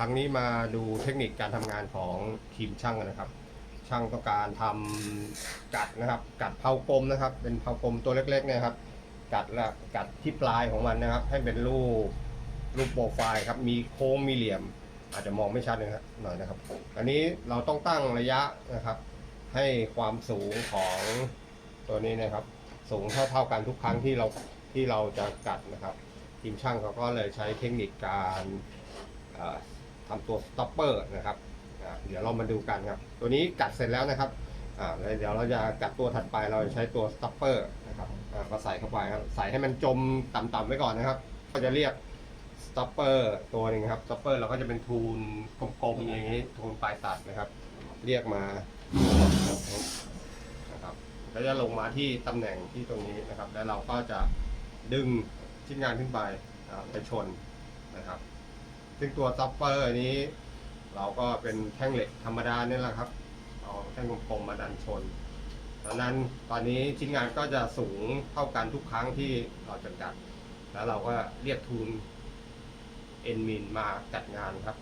รั้งนี้มาดูเทคนิคการทำงานของทีมช่างนะครับ ช่างต้องการทำกัดนะครับ กัดเผากลมนะครับ เป็นเผากลมตัวเล็กๆเนี่ยครับ กัดและกัดที่ปลายของมันนะครับ ให้เป็นรูปรูปโปรไฟล์ครับ มีโค้งมีเหลี่ยม อาจจะมองไม่ชัดนะครับหน่อยนะครับ อันนี้เราต้องตั้งระยะนะครับ ให้ความสูงของตัวนี้นะครับ สูงเท่าเท่าๆกันทุกครั้งที่เราที่เราจะกัดนะครับ ทีมช่างเขาก็เลยใช้เทคนิคการอ่อ ทำตัวสต็อปเปอร์นะครับเดี๋ยวเรามาดูกันครับ ตัวนี้กัดเสร็จแล้วนะครับเดี๋ยวเราจะกัดตัวถัดไปเราจะใช้ตัวสต็อปเปอร์นะครับอ่าก็ใส่เข้าไปครับใส่ให้มันจมต่ำๆไว้ก่อนนะครับ ก็จะเรียกสต็อปเปอร์ตัวหนึ่งครับสต็อปเปอร์เราก็จะเป็นทูนกลมๆอย่างนี้ทูนปลายตัดนะครับ เรียกมานะครับก็จะลงมาที่ตำแหน่งที่ตรงนี้นะครับ แล้วเราก็จะดึงชิ้นงานขึ้นไปไปชนนะครับ ซึ่งตัวซับเปอร์นี้ เราก็เป็นแท่งเหล็กธรรมดาเนี่ยแหละครับเอาแท่งกลมๆมาดันชนดังนั้นตอนนี้ชิ้นงานก็จะสูงเท่ากันทุกครั้งที่เราจะจัด แล้วเราก็เรียกทูนเอ็นมินมาจัดงานครับ